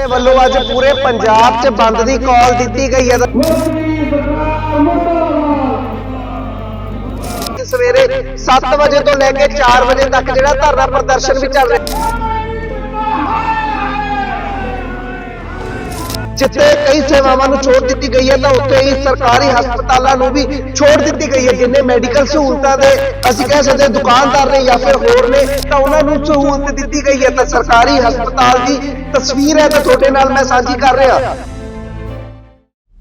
ਦੇ ਵੱਲੋਂ ਅੱਜ ਪੂਰੇ ਪੰਜਾਬ 'ਚ ਬੰਦ ਦੀ ਕਾਲ ਦਿੱਤੀ ਗਈ ਹੈ। ਸਵੇਰੇ 7 ਵਜੇ ਤੋਂ ਲੈ ਕੇ 4 ਵਜੇ ਤੱਕ ਜਿਹੜਾ ਧਰਨਾ ਪ੍ਰਦਰਸ਼ਨ ਵੀ ਚੱਲ ਰਿਹਾ। ਜਿੱਥੇ ਕਈ ਸੇਵਾਵਾਂ ਨੂੰ ਛੋੜ ਦਿੱਤੀ ਗਈ ਹੈ, ਤਾਂ ਉੱਥੇ ਹੀ ਸਰਕਾਰੀ ਹਸਪਤਾਲਾਂ ਨੂੰ ਵੀ ਛੋੜ ਦਿੱਤੀ ਗਈ ਹੈ, ਜਿੰਨੇ ਮੈਡੀਕਲ ਸਹੂਲਤਾਂ ਦੇ ਅਸੀਂ ਕਹਿ ਸਕਦੇ ਦੁਕਾਨਦਾਰ ਨੇ ਜਾਂ ਫਿਰ ਹੋਰ ਨੇ, ਤਾਂ ਉਹਨਾਂ ਨੂੰ ਸਹੂਲਤ ਦਿੱਤੀ ਗਈ ਹੈ। ਤਾਂ ਸਰਕਾਰੀ ਹਸਪਤਾਲ ਦੀ ਤਸਵੀਰ ਹੈ, ਤਾਂ ਤੁਹਾਡੇ ਨਾਲ ਮੈਂ ਸਾਂਝੀ ਕਰ ਰਿਹਾ।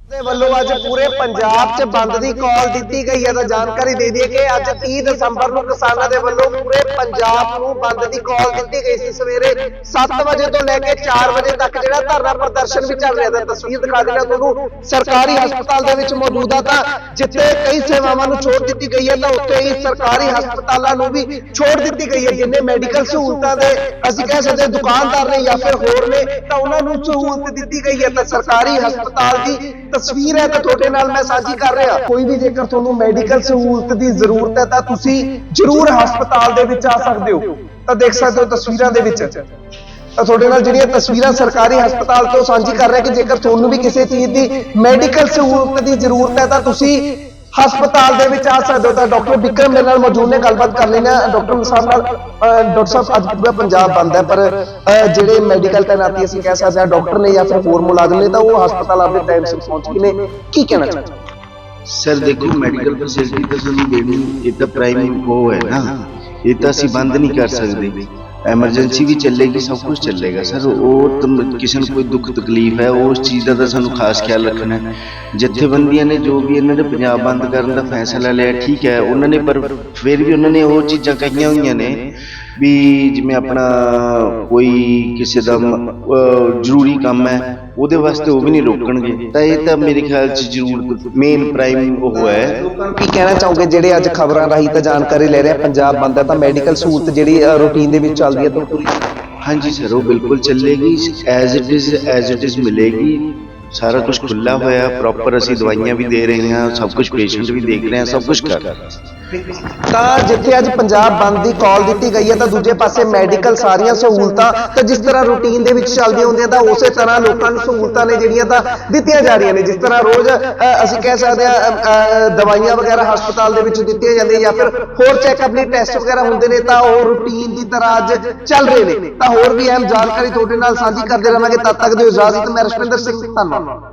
ਦੇ ਵੱਲੋਂ ਅੱਜ ਪੂਰੇ ਪੰਜਾਬ 'ਚ ਬੰਦ ਦੀ ਕਾਲ ਦਿੱਤੀ ਗਈ ਹੈ ਤਾਂ ਜਾਣਕਾਰੀ ਦੇ ਦਈਏ ਕਿ ਅੱਜ 30 ਦਸੰਬਰ ਨੂੰ ਕਿਸਾਨਾਂ ਦੇ ਵੱਲੋਂ ਪੂਰੇ ਪੰਜਾਬ ਨੂੰ ਬੰਦ ਦੀ ਕਾਲ ਦਿੱਤੀ ਗਈ ਸੀ। ਸਵੇਰੇ 7 ਵਜੇ ਤੋਂ ਲੈ ਕੇ 4 ਵਜੇ ਤੱਕ ਜਿਹੜਾ ਧਰਨਾ ਪ੍ਰਦਰਸ਼ਨ ਵੀ ਚੱਲ ਰਿਹਾ ਤਾਂ ਤਸਵੀਰ ਦਿਖਾ ਦੇਣਾ ਤੁਹਾਨੂੰ ਸਰਕਾਰੀ ਹਸਪਤਾਲ ਦੇ ਵਿੱਚ ਮੌਜੂਦ ਆ ਤਾਂ ਜਿੱਥੇ ਕਈ ਸੇਵਾਵਾਂ ਨੂੰ ਛੋੜ ਦਿੱਤੀ ਗਈ ਹੈ ਤਾਂ ਉੱਥੇ ਹੀ ਸਰਕਾਰੀ ਹਸਪਤਾਲਾਂ ਨੂੰ ਵੀ ਛੋੜ ਦਿੱਤੀ ਗਈ ਹੈ। ਜਿੰਨੇ ਮੈਡੀਕਲ ਸਹੂਲਤਾਂ ਦੇ ਅਸੀਂ ਕਹਿ ਸਕਦੇ ਦੁਕਾਨਦਾਰ ਨੇ ਜਾਂ ਫਿਰ ਹੋਰ ਨੇ ਤਾਂ ਉਹਨਾਂ ਨੂੰ ਸਹੂਲਤ ਦਿੱਤੀ ਗਈ ਹੈ ਤਾਂ ਸਰਕਾਰੀ ਹਸਪਤਾਲ ਦੀ ਤਸਵੀਰ ਹੈ ਤਾਂ ਤੁਹਾਡੇ ਨਾਲ ਮੈਂ ਸਾਂਝੀ ਕਰ ਰਿਹਾ। ਕੋਈ ਵੀ ਜੇਕਰ ਤੁਹਾਨੂੰ ਮੈਡੀਕਲ ਸਹੂਲਤ ਦੀ ਜ਼ਰੂਰਤ ਹੈ ਤਾਂ ਤੁਸੀਂ ਜ਼ਰੂਰ ਹਸਪਤਾਲ ਦੇ ਵਿੱਚ ਆ ਸਕਦੇ ਹੋ। ਤਾਂ ਦੇਖ ਸਕਦੇ ਹੋ ਤਸਵੀਰਾਂ ਦੇ ਵਿੱਚ। ਤਾਂ ਤੁਹਾਡੇ ਨਾਲ ਜਿਹੜੀਆਂ ਤਸਵੀਰਾਂ ਸਰਕਾਰੀ ਹਸਪਤਾਲ ਤੋਂ ਸਾਂਝੀ ਕਰ ਰਿਹਾ ਕਿ ਜੇਕਰ ਤੁਹਾਨੂੰ ਵੀ ਕਿਸੇ ਚੀਜ਼ ਦੀ ਮੈਡੀਕਲ ਸਹੂਲਤ ਦੀ ਜ਼ਰੂਰਤ ਹੈ ਤਾਂ ਤੁਸੀਂ ਹਸਪਤਾਲ ਦੇ ਵਿੱਚ ਆ ਸਕਦੇ ਹੋ ਤਾਂ ਡਾਕਟਰ ਵਿਕਰਮ ਮੇਰੇ ਨਾਲ ਮੌਜੂਦ ਨੇ, ਗੱਲਬਾਤ ਕਰ ਲੈਣਾ ਡਾਕਟਰ ਸਾਹਿਬ ਨਾਲ ਡਾਕਟਰ ਸਾਹਿਬ, ਅੱਜ ਪੂਰਾ ਪੰਜਾਬ ਬੰਦ ਹੈ, ਪਰ ਜਿਹੜੇ ਮੈਡੀਕਲ ਤੈਨਾਤੀ ਅਸੀਂ ਕਹਿ ਸਕਦੇ ਹਾਂ ਡਾਕਟਰ ਨੇ ਜਾਂ ਫਿਰ ਹੋਰ ਮੁਲਾਜ਼ਮ ਨੇ, ਤਾਂ ਉਹ ਹਸਪਤਾਲ ਆਪਣੇ ਟਾਈਮ ਸਿਰ ਪਹੁੰਚ ਗਏ ਨੇ। ਕੀ ਕਹਿਣਾ ਚਾਹੁੰਦੇ ਸਰ ਦੇਖੋ ਮੈਡੀਕਲ ਫੈਸਿਲਿਟੀ ਤਾਂ ਸਾਨੂੰ ਦੇਣੀ, ਇਹ ਤਾਂ ਪ੍ਰਾਈਮ ਉਹ ਹੈ ਨਾ। ਇਹ ਤਾਂ ਅਸੀਂ ਬੰਦ ਨਹੀਂ ਕਰ ਸਕਦੇ। ਐਮਰਜੈਂਸੀ ਵੀ ਚੱਲੇਗੀ, ਸਭ ਕੁਝ ਚੱਲੇਗਾ। ਸਰ, ਉਹ ਤਾਂ ਕਿਸੇ ਨੂੰ ਕੋਈ ਦੁੱਖ ਤਕਲੀਫ ਹੈ ਉਸ ਚੀਜ਼ ਦਾ ਤਾਂ ਸਾਨੂੰ ਖਾਸ ਖਿਆਲ ਰੱਖਣਾ ਹੈ। ਜਥੇਬੰਦੀਆਂ ਨੇ ਜੋ ਵੀ ਇਹਨਾਂ ਨੇ ਪੰਜਾਬ ਬੰਦ ਕਰਨ ਦਾ ਫੈਸਲਾ ਲਿਆ, ਠੀਕ ਹੈ, ਉਹਨਾਂ ਨੇ ਪਰ ਫਿਰ ਵੀ ਉਹਨਾਂ ਨੇ ਉਹ ਚੀਜ਼ਾਂ ਕਹੀਆਂ ਹੋਈਆਂ ਨੇ ਵੀ ਜਿਵੇਂ ਆਪਣਾ ਕੋਈ ਕਿਸੇ ਦਾ ਜ਼ਰੂਰੀ ਕੰਮ ਹੈ ਉਹਦੇ ਵਾਸਤੇ ਉਹ ਵੀ ਨਹੀਂ ਰੋਕਣਗੇ। ਤਾਂ ਇਹ ਤਾਂ ਮੇਰੇ ਖਿਆਲ 'ਚ ਜ਼ਰੂਰ ਮੇਨ ਪ੍ਰਾਈਮ ਉਹ ਹੈ। ਕੀ ਕਹਿਣਾ ਚਾਹੋਗੇ? ਜਿਹੜੇ ਅੱਜ ਖਬਰਾਂ ਰਾਹੀਂ ਤਾਂ ਜਾਣਕਾਰੀ ਲੈ ਰਹੇ ਆ ਪੰਜਾਬ ਬੰਦ ਹੈ ਤਾਂ ਮੈਡੀਕਲ ਸਹੂਲਤ ਜਿਹੜੀ ਰੂਟੀਨ ਦੇ ਵਿੱਚ ਚੱਲਦੀ ਹੈ ਤਾਂ ਪੂਰੀ ਹਾਂਜੀ ਸਰ ਉਹ ਬਿਲਕੁਲ ਚੱਲੇਗੀ as it is as it is ਮਿਲੇਗੀ। ਸਾਰਾ ਕੁਝ ਖੁੱਲਾ ਹੋਇਆ ਪ੍ਰੋਪਰ ਅਸੀਂ ਦਵਾਈਆਂ ਵੀ ਦੇ ਰਹੇ ਹਾਂ ਸਭ ਕੁਝ ਪੇਸ਼ੈਂਟ ਵੀ ਦੇਖ ਰਹੇ ਹਾਂ ਸਭ ਕੁਝ ਕਰ ਰਹੇ ਹਾਂ। ਤਾਂ ਜਿੱਥੇ ਅੱਜ ਪੰਜਾਬ ਬੰਦ ਦੀ ਕਾਲ ਦਿੱਤੀ ਗਈ ਹੈ ਤਾਂ ਦੂਜੇ ਪਾਸੇ ਮੈਡੀਕਲ ਸਾਰੀਆਂ ਸਹੂਲਤਾਂ ਤਾਂ ਜਿਸ ਤਰ੍ਹਾਂ ਰੂਟੀਨ ਦੇ ਵਿੱਚ ਚੱਲਦੀਆਂ ਹੁੰਦੀਆਂ ਤਾਂ ਉਸੇ ਤਰ੍ਹਾਂ ਲੋਕਾਂ ਨੂੰ ਸਹੂਲਤਾਂ ਨੇ ਜਿਹੜੀਆਂ ਤਾਂ ਦਿੱਤੀਆਂ ਜਾ ਰਹੀਆਂ ਨੇ। ਜਿਸ ਤਰ੍ਹਾਂ ਰੋਜ਼ ਅਸੀਂ ਕਹਿ ਸਕਦੇ ਹਾਂ ਅ, ਦਵਾਈਆਂ ਵਗੈਰਾ ਹਸਪਤਾਲ ਦੇ ਵਿੱਚ ਦਿੱਤੀਆਂ ਜਾਂਦੀਆਂ ਜਾਂ ਫਿਰ ਹੋਰ ਚੈੱਕਅਪ ਲਈ ਟੈਸਟ ਵਗੈਰਾ ਹੁੰਦੇ ਨੇ ਤਾਂ ਉਹ ਰੂਟੀਨ ਦੀ ਤਰ੍ਹਾਂ ਅੱਜ ਚੱਲ ਰਹੇ ਨੇ। ਤਾਂ ਹੋਰ ਵੀ ਅਹਿਮ ਜਾਣਕਾਰੀ ਤੁਹਾਡੇ ਨਾਲ ਸਾਂਝੀ ਕਰਦੇ ਰਹਾਂਗੇ। ਤਦ ਤੱਕ ਦਿਓ ਇਜਾਜ਼ਤ ਮੈਂ ਰਸ਼ਮਿੰਦਰ ਸਿੰਘ ਧੰਨਵਾਦ।